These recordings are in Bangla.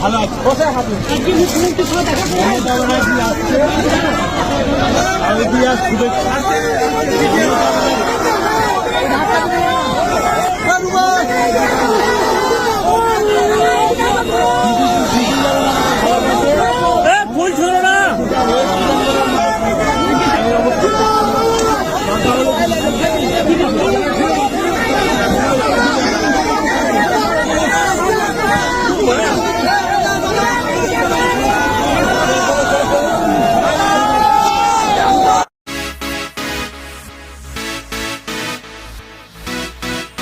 ভালো আছে। কোথায় হবে আজকে মুখ্যমন্ত্রী সহ দেখা মমতা আসছে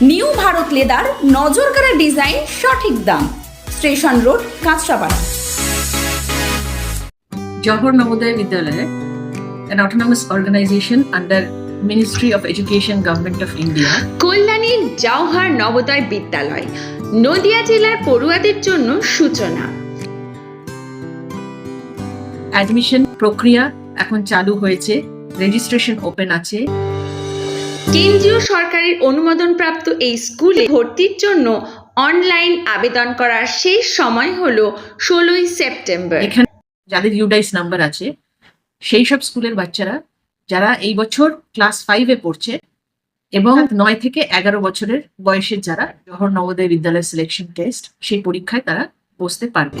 নিউ ভারত লেদার নজর নজরকাড়া ডিজাইন সঠিক দাম। Station road Kanchrapara. Johor Navodaya Vidyalaya, an autonomous organization under Ministry of Education, Government of India, কল্যাণীর জওহার নবোদয় বিদ্যালয় নদিয়া জেলার পড়ুয়াদের জন্য সূচনা। অ্যাডমিশন প্রক্রিয়া এখন চালু হয়েছে রেজিস্ট্রেশন ওপেন আছে। কেন্দ্রীয় সরকারের অনুমোদনপ্রাপ্ত এই স্কুলে ভর্তির জন্য অনলাইন আবেদন করার শেষ সময় হলো ষোলোই সেপ্টেম্বর। এখানে যাদের ইউডাইস নাম্বার আছে, সেই সব স্কুলের বাচ্চারা, যারা এই বছর ক্লাস ফাইভে পড়ছে এবং নয় থেকে এগারো বছরের বয়সের যারা জহর নবোদয় বিদ্যালয় সিলেকশন টেস্ট সেই পরীক্ষায় তারা বসতে পারবে।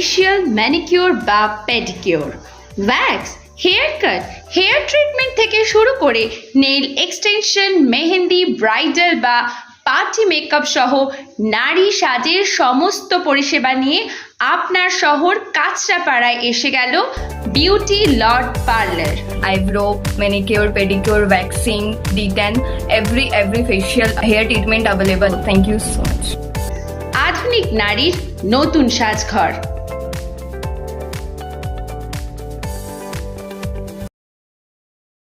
ফেশিয়াল ম্যানিকিওর বা wax hair cut hair treatment থেকে শুরু করে নেইল এক্সটেনশন মেহেন্দি ব্রাইডাল বা পার্টি মেকআপ সহ নারী সাজের সমস্ত পরিষেবা নিয়ে আপনার শহর কাঁচরাপাড়ায় এসে গেল beauty lord parlour eyebrow manicure, pedicure, waxing, D10, every every facial hair treatment available. Thank you so much. আধুনিক নারীর নতুন সাজঘর